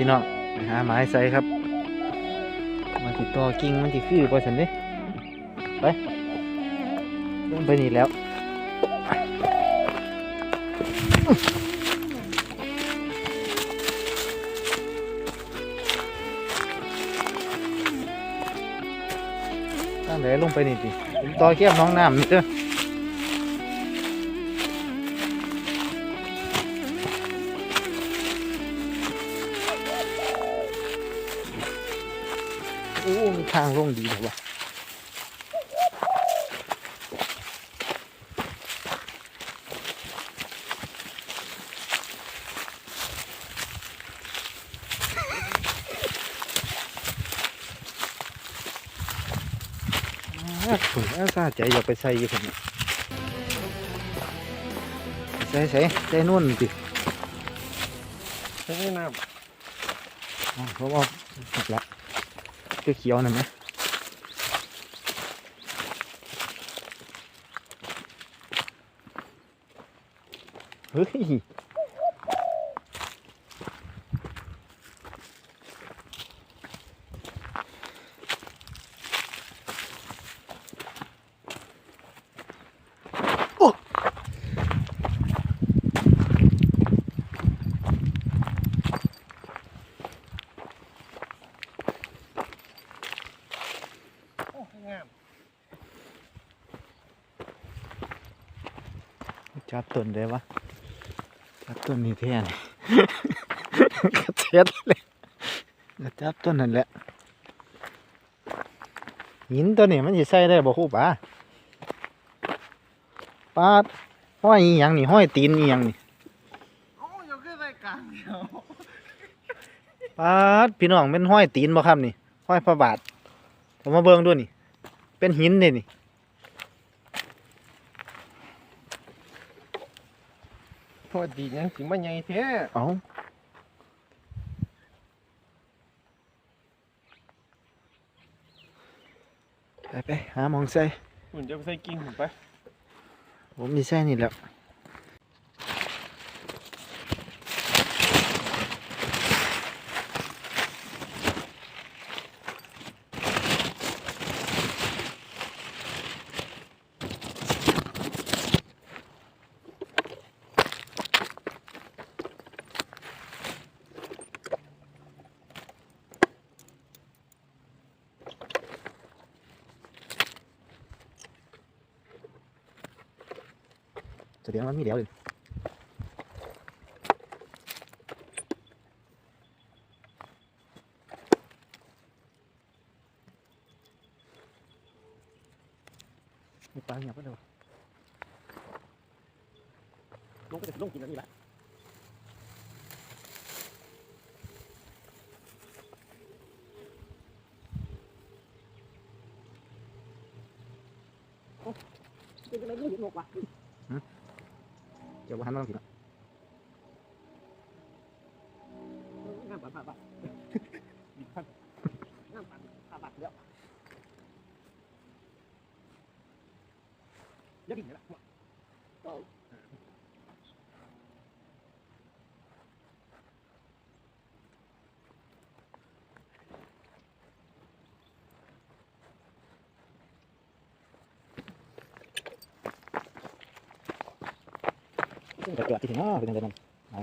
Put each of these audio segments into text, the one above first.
พี่น้องหาไม้ใส่ครับมาติดต่อกิ่งมันติคือพอสันเด้ไปลงไปนี่แล้วตั้งแต่ลงไปนี่ดิผมต่อเกียบน้องน้ำนี่เด้อ อ้มีทางลงดีเลยวะอ่าถุงอาซาใจอยากไปใส่อยู่ผมเนี่ยใส่ใส่ใส่นู่นดิใช้น้อ๋อเพราะว่าหมดละ เขียวๆนั่นไหมเฮ้ย จับต้นได้ปะจับต้นนี่เท่นกระเทียดเลยก็จับต้นนั่นแหละหินตัวนี้มันจะใส่ได้บ่คู่ป่าปาดห้อยอีหยังนี่ห้อยตีนอีหยังนี่โอ้ยกขึ้นรายการเดียวปาดพี่น้องเป็นห้อยตีนบ่ครับนี่ห้อยพระบาทผมมาเบิ่งด้วยนี่ เป็นหินนี่นี่ พอดียังสิมาใหญ่แท้เอาไปไปหาหมองใส่หุ่นจะไปใส่กิ่งหุ่นไปผมมีใส่นี่แหล้ว ดงว่ามีแล้วเลยมีปลาเงียบก็เดี๋ยวลงก็จะลงกินแบบนี้แหละเดี๋ยวว่าหันมาลองกินละ งามปะปะปะงามปะปะปะเดี๋ยวเดี๋ยวดิ่งเลยละ ซึ่งกระเกิดที่ถึงอ้อเป็นยังไงนั่นเอา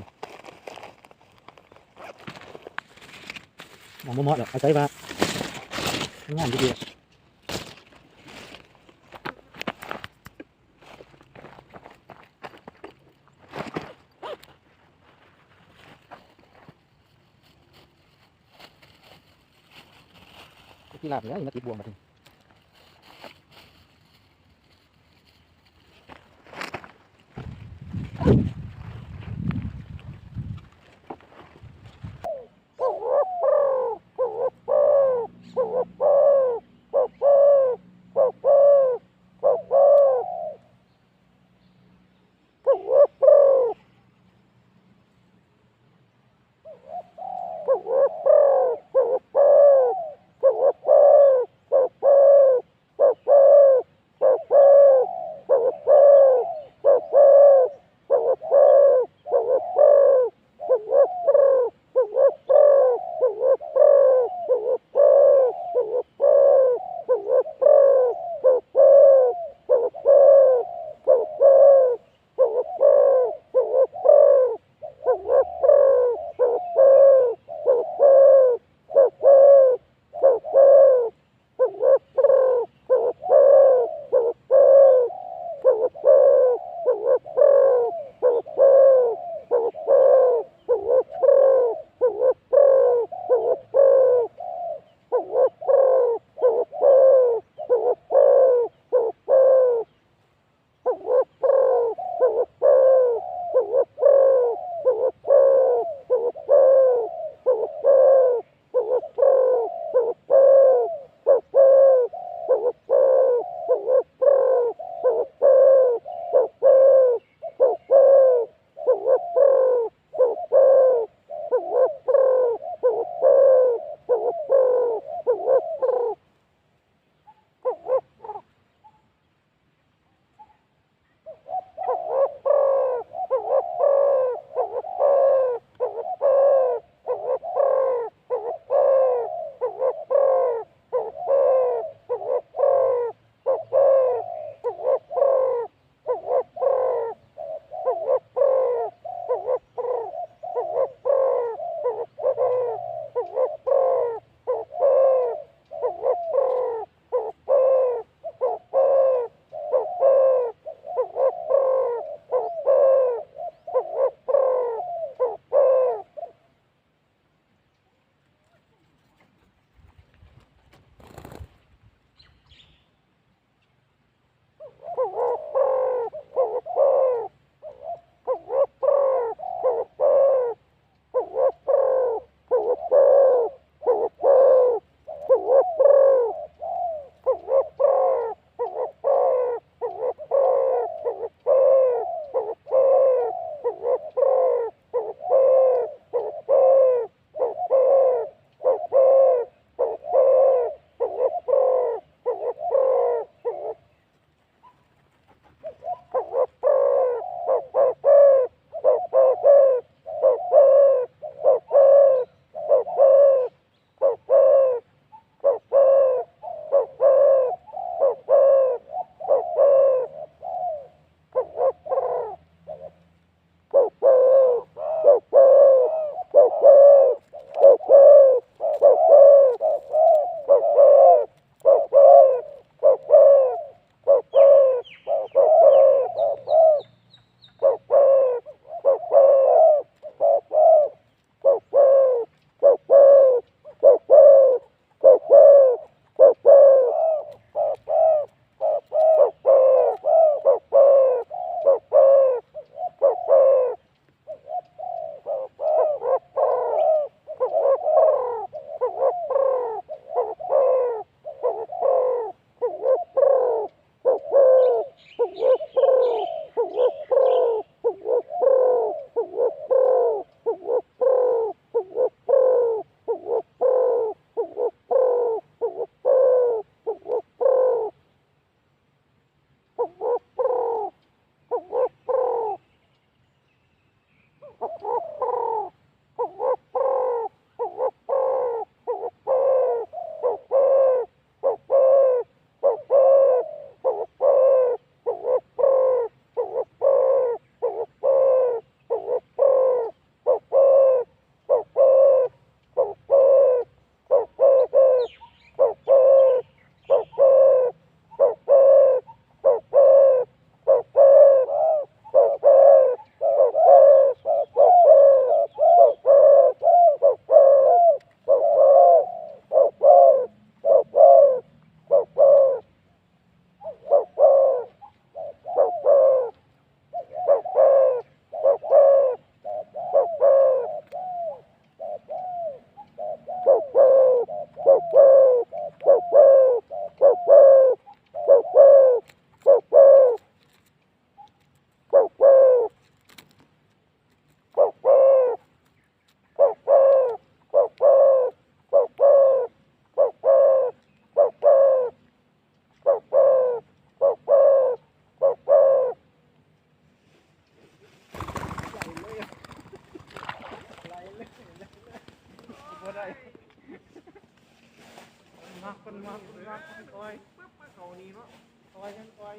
วางวางต่อยติดบวับคอยปึ๊บมาเขานี่เนาะคอยกันคอย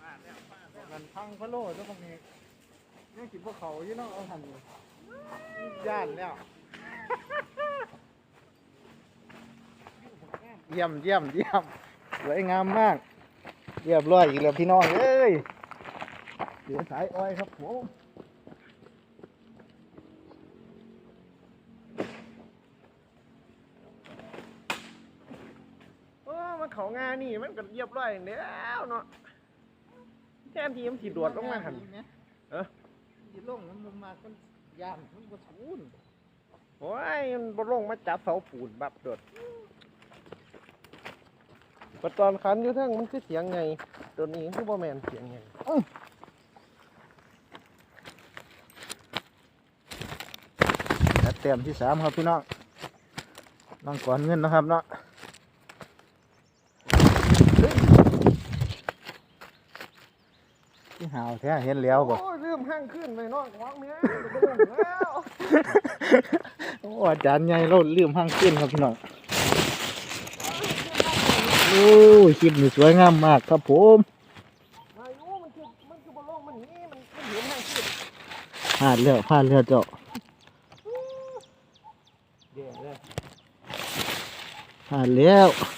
ปาดแล้วปาดแล้วมันพังพะโล่เจ้าพวกนี้ยังกินพวกเขาอยู่เนาะเอาหันอยู่ย่านแล้วเยี่ยมเยี่ยมเยี่ยมสวยงามมาก เรียบร้อยอีกแล้วพี่น้องเอ้ยเสียวสายอ้อยครับผม โอ้มัน เขางานนี่มันก็เรียบร้อยแล้วเนาะแทนที่มันสิดวดลงมาหันเอ้อสิลงมันบ่มาคนย่านมันบ่สูนโอ้ยมันบ่ลงมาจับเสาปูนบับโดดปัจตอนคันอยู่เทั้งมันคือเสียงไง ตัวนี้คือบ่แม่นเสียงไงและเต็มที่สามครับพี่น้องน้องก่อนเงินนะครับเนาะ หาวแท้เห็นแล้วบ่โอ้ยลืมห้างขึ้นไปเนาะขวางเนี้ยจะบ่ลงแล้วโอ้อาจารย์ใหญ่เราลืมห้างขึ้นครับพี่น้องโอ้ยคลิปนี้สวยงามมากครับผมอายุมันคือมันคือบ่ลงมันหนี่มันมันเห็นห้างขึ้นพลาดแล้วพลาดแล้วเจ้าเดี๋ยวเลยพลาดแล้วโ